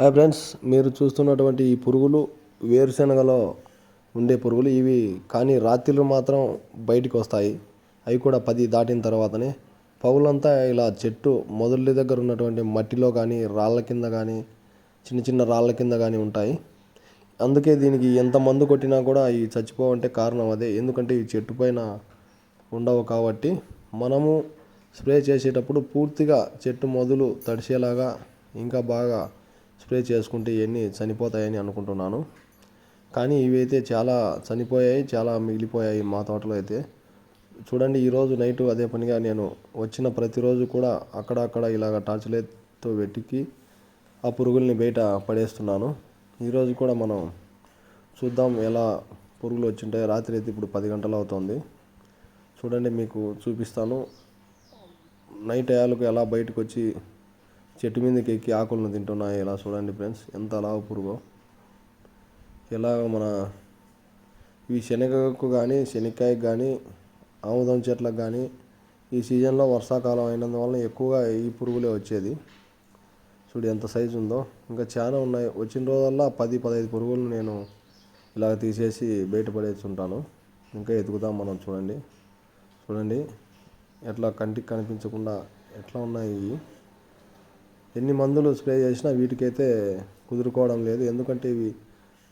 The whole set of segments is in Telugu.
హాయ్ ఫ్రెండ్స్ మీరు చూస్తున్నటువంటి ఈ పురుగులు వేరుశనగలో ఉండే పురుగులు ఇవి కానీ రాత్రిళ్ళు మాత్రం బయటికి వస్తాయి. అవి కూడా పది దాటిన తర్వాతనే. పగులంతా ఇలా చెట్టు మొదళ్ళ దగ్గర ఉన్నటువంటి మట్టిలో కానీ రాళ్ళ కింద కానీ చిన్న చిన్న రాళ్ళ కింద కానీ ఉంటాయి. అందుకే దీనికి ఎంత మందు కొట్టినా కూడా ఈ చచ్చిపోవంటే కారణం అదే. ఎందుకంటే ఈ చెట్టు పైన ఉండవు కాబట్టి మనము స్ప్రే చేసేటప్పుడు పూర్తిగా చెట్టు మొదలు తడిసేలాగా ఇంకా బాగా స్ప్రే చేసుకుంటే ఇవన్నీ చనిపోతాయని అనుకుంటున్నాను. కానీ ఇవి అయితే చాలా చనిపోయాయి చాలా మిగిలిపోయాయి మా తోటలో అయితే. చూడండి ఈరోజు నైట్ అదే పనిగా నేను వచ్చిన ప్రతిరోజు కూడా అక్కడక్కడ ఇలాగ టార్చ్ లైట్తో వెతికి ఆ పురుగుల్ని బయట పడేస్తున్నాను. ఈరోజు కూడా మనం చూద్దాం ఎలా పురుగులు వచ్చింటాయి. రాత్రి అయితే ఇప్పుడు పది గంటలు అవుతుంది. చూడండి మీకు చూపిస్తాను. నైట్ అయ్యాలకు ఎలా బయటకు వచ్చి చెట్టు మీదకి ఎక్కి ఆకులను తింటున్నాయి ఇలా చూడండి ఫ్రెండ్స్? ఎంత లావు పురుగో ఎలా మన ఈ శనగకు కానీ శనక్కాయకు కానీ ఆముదం చెట్లకు కానీ ఈ సీజన్లో వర్షాకాలం అయినందువల్ల ఎక్కువగా ఈ పురుగులే వచ్చేది. చూడు ఎంత సైజు ఉందో. ఇంకా చాలా ఉన్నాయి. వచ్చిన రోజల్లా పది పదహైదు పురుగులు నేను ఇలా తీసేసి బయటపడేసి ఉంటాను ఇంకా ఎతుకుతాం మనం చూడండి. చూడండి. ఎట్లా కంటికి కనిపించకుండా ఎట్లా ఉన్నాయి ఇవి? ఎన్ని మందులు స్ప్రే చేసినా వీటికైతే కుదురుకోవడం లేదు. ఎందుకంటే ఇవి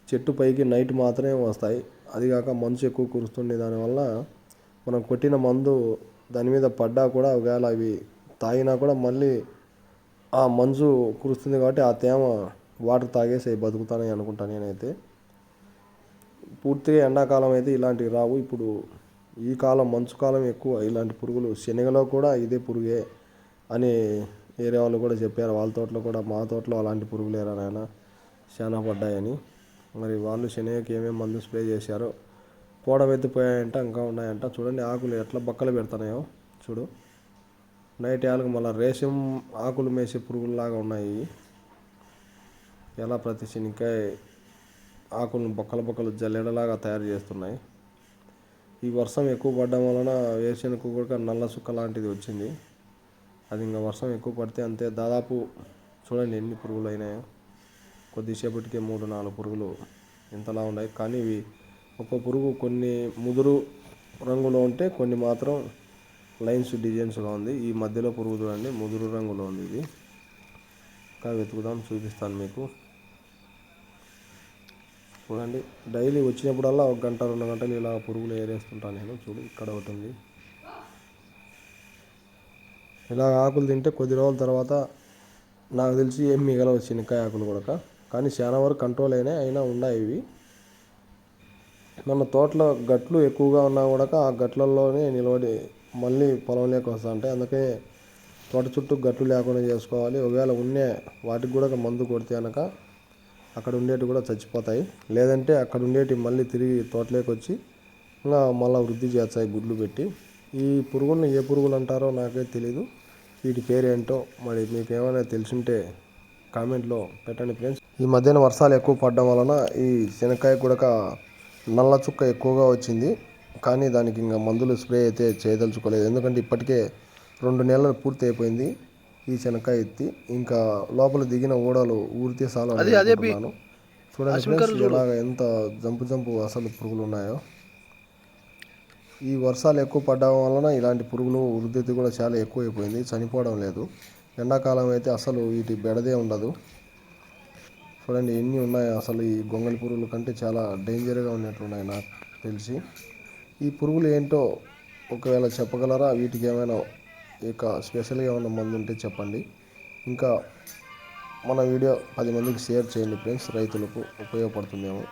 చెట్టు పైకి నైట్ మాత్రమే వస్తాయి. అది కాక మంచు ఎక్కువ కురుస్తుంది దానివల్ల మనం కొట్టిన మందు దాని మీద పడ్డా కూడా ఒకవేళ అవి తాగినా కూడా మళ్ళీ ఆ మంచు కురుస్తుంది కాబట్టి ఆ తేమ వాటర్ తాగేసి బతుకుతానని అనుకుంటాను నేనైతే. పూర్తిగా ఎండాకాలం అయితే ఇలాంటివి రావు. ఇప్పుడు ఈ కాలం మంచు కాలం ఎక్కువ. ఇలాంటి పురుగులు శనగలో కూడా ఇదే పురుగే అని వేరే వాళ్ళు కూడా చెప్పారు వాళ్ళ తోటలో కూడా మా తోటలో అలాంటి పురుగులు లేరా నాయన? చాలా పడ్డాయని. మరి వాళ్ళు శనగకి ఏమేమి మందు స్ప్రే చేశారో పోవడం ఎత్తిపోయాయంట ఇంకా ఉన్నాయంట. చూడండి ఆకులు ఎట్లా బక్కలు పెడుతున్నాయో. చూడు. నైట్ ఆలకు మళ్ళీ రేషం ఆకులు మేసే పురుగుల్లాగా ఉన్నాయి. ఎలా ప్రతి శనికాయ ఆకులను బొక్కల బొక్కలు జల్లెడలాగా తయారు చేస్తున్నాయి. ఈ వర్షం ఎక్కువ పడడం వలన వేరుశనగకు కూడా నల్ల సుక్క లాంటిది వచ్చింది. అది ఇంకా వర్షం ఎక్కువ పడితే అంతే. దాదాపు చూడండి ఎన్ని పురుగులు అయినాయో. కొద్దిసేపటికే మూడు నాలుగు పురుగులు ఇంతలా ఉన్నాయి. కానీ ఇవి ఒక్కో పురుగు కొన్ని ముదురు రంగులో ఉంటే కొన్ని మాత్రం లైన్స్ డిజైన్స్గా ఉంది. ఈ మధ్యలో పురుగు చూడండి ముదురు రంగులో ఉంది ఇది. ఇంకా వెతుకుదాం చూపిస్తాను మీకు. చూడండి డైలీ వచ్చినప్పుడల్లా ఒక గంట రెండు గంటలు ఇలా పురుగులు ఏరేస్తుంటాను నేను. చూడు ఇక్కడ ఒకటి ఉంది. ఇలా ఆకులు తింటే కొద్ది రోజుల తర్వాత నాకు తెలిసి ఏం మిగలవు శనక్కాయ ఆకులు కూడా కానీ చాలా వరకు కంట్రోల్ అయినాయి అయినా ఉన్నాయి ఇవి. మన తోటలో గట్లు ఎక్కువగా ఉన్నా కూడా ఆ గట్లలోనే నిలబడి మళ్ళీ పొలంలోకి వస్తా ఉంటాయి. అందుకే తోట చుట్టూ గట్లు లేకుండా చేసుకోవాలి. ఒకవేళ ఉన్నే వాటికి కూడా మందు కొడితే కనుక అక్కడ ఉండేటి కూడా చచ్చిపోతాయి. లేదంటే అక్కడ ఉండేటి మళ్ళీ తిరిగి తోటలోకి వచ్చి ఇంకా మళ్ళీ వృద్ధి చేస్తాయి గుడ్లు పెట్టి. ఈ పురుగులను ఏ పురుగులు అంటారో నాకే తెలీదు. వీటి పేరేంటో మరి మీకు ఏమైనా తెలుసుంటే కామెంట్లో పెట్టండి ఫ్రెండ్స్. ఈ మధ్యన వర్షాలు ఎక్కువ పడడం వలన ఈ శనక్కాయ కూడా నల్ల చుక్క ఎక్కువగా వచ్చింది. కానీ దానికి ఇంకా మందులు స్ప్రే అయితే చేయదలుచుకోలేదు. ఎందుకంటే ఇప్పటికే రెండు నెలలు పూర్తి అయిపోయింది ఈ శనక్కాయ ఎత్తి. ఇంకా లోపల దిగిన ఊడలు ఊరితే చాలు చూడండి ఫ్రెండ్స్ ఎలాగ ఎంత జంపు జంపు అసలు పురుగులు ఉన్నాయో. ఈ వర్షాలు ఎక్కువ పడడం వలన ఇలాంటి పురుగులు వృద్ధి కూడా చాలా ఎక్కువైపోయింది. చనిపోవడం లేదు. ఎండాకాలం అయితే అసలు వీటి బెడదే ఉండదు. చూడండి ఎన్ని ఉన్నాయి? అసలు ఈ గొంగళి పురుగుల కంటే చాలా డేంజర్గా ఉన్నట్లున్నాయి నాకు తెలిసి. ఈ పురుగులు ఏంటో ఒకవేళ చెప్పగలరా? వీటికి ఏమైనా ఇక స్పెషల్గా ఏమైనా మందు ఉంటే చెప్పండి. ఇంకా మన వీడియో పది మందికి షేర్ చేయండి ఫ్రెండ్స్. రైతులకు ఉపయోగపడుతుందేమో.